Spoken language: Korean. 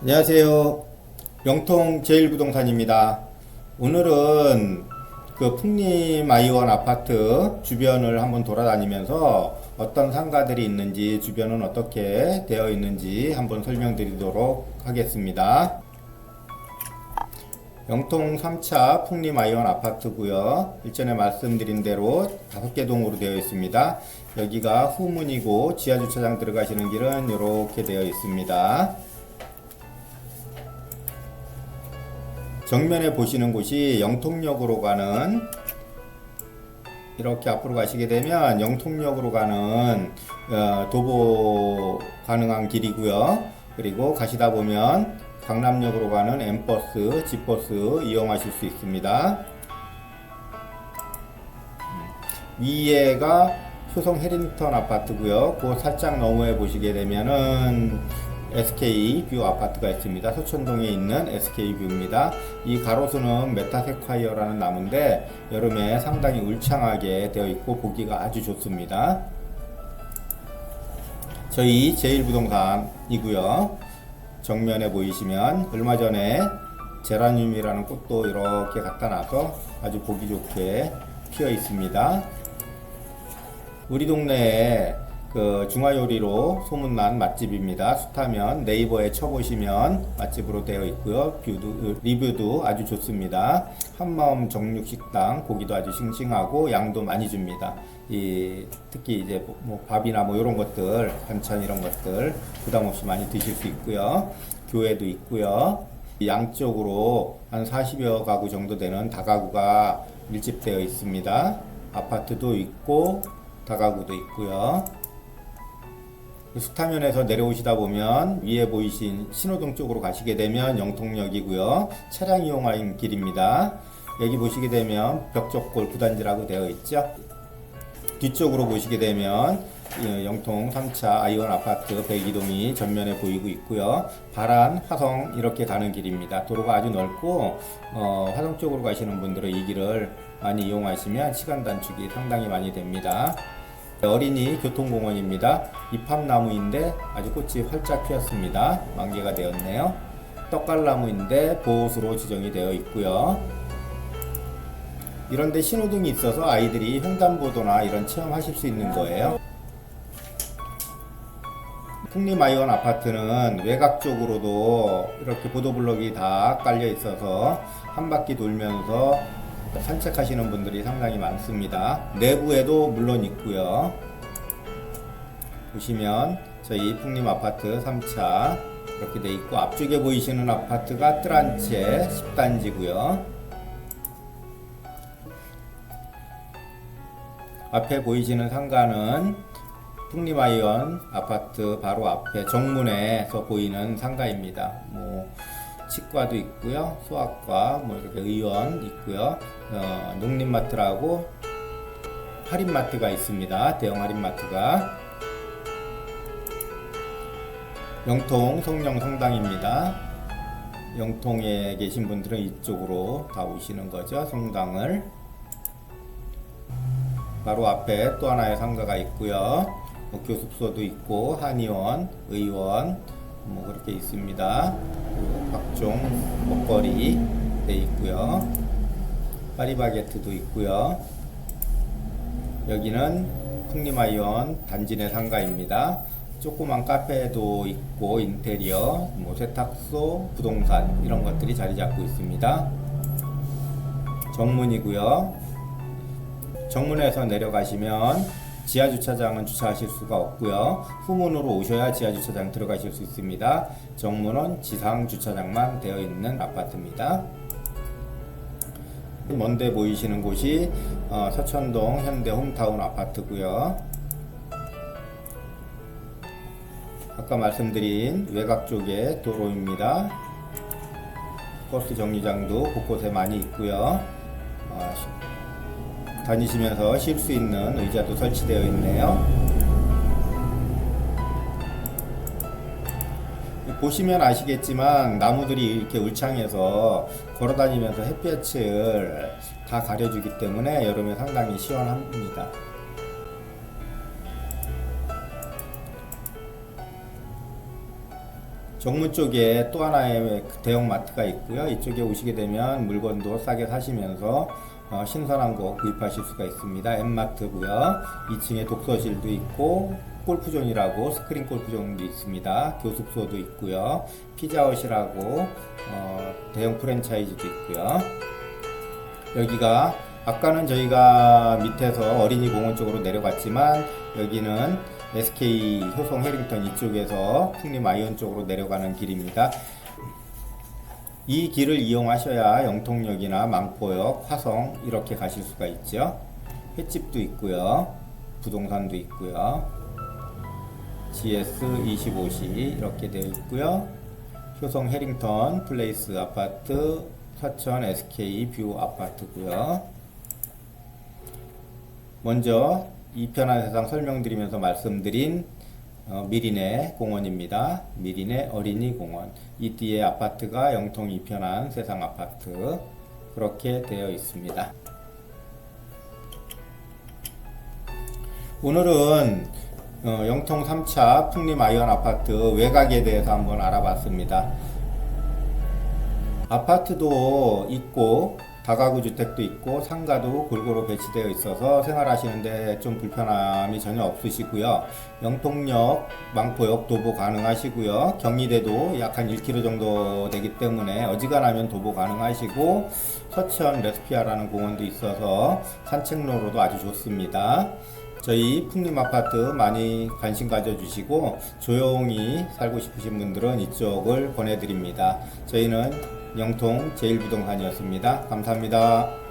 안녕하세요. 영통 제일부동산입니다. 오늘은 그 풍림 아이원 아파트 주변을 한번 돌아다니면서 어떤 상가들이 있는지 주변은 어떻게 되어 있는지 한번 설명드리도록 하겠습니다. 영통 3차 풍림 아이원 아파트고요. 일전에 말씀드린 대로 다섯 개 동으로 되어 있습니다. 여기가 후문이고 지하 주차장 들어가시는 길은 이렇게 되어 있습니다. 정면에 보시는 곳이 영통역으로 가는 이렇게 앞으로 가시게 되면 영통역으로 가는 어, 도보 가능한 길이고요. 그리고 가시다 보면 강남역으로 가는 M버스, G버스 이용하실 수 있습니다. 음, 위에가 효성 해링턴 아파트고요. 그 살짝 너머에 보시게 되면은 SK 뷰 아파트가 있습니다. 서천동에 있는 SK 뷰입니다. 이 가로수는 메타세콰이어라는 나무인데 여름에 상당히 울창하게 되어 있고 보기가 아주 좋습니다. 저희 제일부동산이고요. 정면에 보이시면 얼마 전에 제라늄이라는 꽃도 이렇게 갖다 놔서 아주 보기 좋게 피어 있습니다. 우리 동네에 그 중화요리로 소문난 맛집입니다. 숱하면 네이버에 쳐보시면 맛집으로 되어 있고요. 뷰도, 리뷰도 아주 좋습니다. 한마음 정육식당 고기도 아주 싱싱하고 양도 많이 줍니다. 이 특히 이제 뭐- 뭐 밥이나 뭐 이런 것들 반찬 이런 것들 부담 없이 많이 드실 수 있고요. 교회도 있고요. 이 양쪽으로 한 40여 가구 정도 되는 다가구가 밀집되어 있습니다. 아파트도 있고 다가구도 있고요. 수타면에서 내려오시다 보면 위에 보이신 신호등 쪽으로 가시게 되면 영통역이고요. 차량 이용하는 길입니다. 여기 보시게 되면 벽적골 구단지라고 되어 있죠. 뒤쪽으로 보시게 되면 이 영통 3차 아이원 아파트 102동이 전면에 보이고 있고요. 바란, 화성 이렇게 가는 길입니다. 도로가 아주 넓고 어, 화성 쪽으로 가시는 분들은 이 길을 많이 이용하시면 시간 단축이 상당히 많이 됩니다. 어린이 교통공원입니다. 이팝나무인데 아주 꽃이 활짝 피었습니다. 만개가 되었네요. 떡갈나무인데 보호수로 지정이 되어 있고요. 이런데 신호등이 있어서 아이들이 횡단보도나 이런 체험하실 수 있는 거예요. 풍림아이원 아파트는 외곽 쪽으로도 이렇게 보도블록이 다 깔려 있어서 한 바퀴 돌면서 산책하시는 분들이 상당히 많습니다. 내부에도 물론 있고요. 보시면 저희 풍림 아파트 3차 이렇게 돼 있고 앞쪽에 보이시는 아파트가 뜰한채 10단지고요. 앞에 보이시는 상가는 풍림아이언 아파트 바로 앞에 정문에서 보이는 상가입니다. 뭐 치과도 있고요, 소아과, 뭐 이렇게 의원 있고요, 어, 농림마트라고 할인마트가 있습니다. 대형 할인마트가 영통 성령 성당입니다. 영통에 계신 분들은 이쪽으로 다 오시는 거죠, 성당을. 바로 앞에 또 하나의 상가가 있고요. 뭐 교습소도 있고 한의원, 의원 뭐 그렇게 있습니다. 각종 먹거리 돼 있고요. 파리바게트도 있고요. 여기는 풍림아이원 단지 내 상가입니다. 조그만 카페도 있고 인테리어, 뭐 세탁소, 부동산 이런 것들이 자리 잡고 있습니다. 정문이고요. 정문에서 내려가시면 지하 주차장은 주차하실 수가 없고요. 후문으로 오셔야 지하 주차장 들어가실 수 있습니다. 정문은 지상 주차장만 되어 있는 아파트입니다. 먼데 보이시는 곳이 어, 서천동 현대 홈타운 아파트고요. 아까 말씀드린 외곽 쪽에 도로입니다. 버스 정류장도 곳곳에 많이 있고요. 어, 다니시면서 쉴 수 있는 의자도 설치되어 있네요. 보시면 아시겠지만 나무들이 이렇게 울창해서 걸어다니면서 햇볕을 다 가려주기 때문에 여름에 상당히 시원합니다. 정문 쪽에 또 하나의 그 대형 마트가 있고요. 이쪽에 오시게 되면 물건도 싸게 사시면서 어, 신선한 거 구입하실 수가 있습니다. 엠마트고요. 2층에 독서실도 있고 골프존이라고 스크린 골프존도 있습니다. 교습소도 있고요. 피자헛이라고 어, 대형 프랜차이즈도 있고요. 여기가 아까는 저희가 밑에서 어린이 공원 쪽으로 내려갔지만 여기는 SK 효성 해링턴 이쪽에서 풍림 아이언 쪽으로 내려가는 길입니다. 이 길을 이용하셔야 영통역이나 망포역, 화성 이렇게 가실 수가 있죠. 횟집도 있고요. 부동산도 있고요. GS25시 이렇게 되어 있고요. 효성 해링턴 플레이스 아파트 서천 SK 뷰 아파트고요. 먼저 이 편한 세상 설명드리면서 말씀드린 어, 미리네 공원입니다. 미리네 어린이 공원. 이 뒤에 아파트가 영통 이편한 세상 아파트 그렇게 되어 있습니다. 오늘은 어, 영통 3차 풍림 아이언 아파트 외곽에 대해서 한번 알아봤습니다. 아파트도 있고 다가구 주택도 있고 상가도 골고루 배치되어 있어서 생활하시는데 좀 불편함이 전혀 없으시고요. 영통역, 망포역 도보 가능하시고요. 경리대도 약 한 1km 정도 되기 때문에 어지간하면 도보 가능하시고 서천 레스피아라는 공원도 있어서 산책로로도 아주 좋습니다. 저희 풍림 아파트 많이 관심 가져주시고 조용히 살고 싶으신 분들은 이쪽을 권해드립니다. 저희는 영통 제일부동산이었습니다. 감사합니다.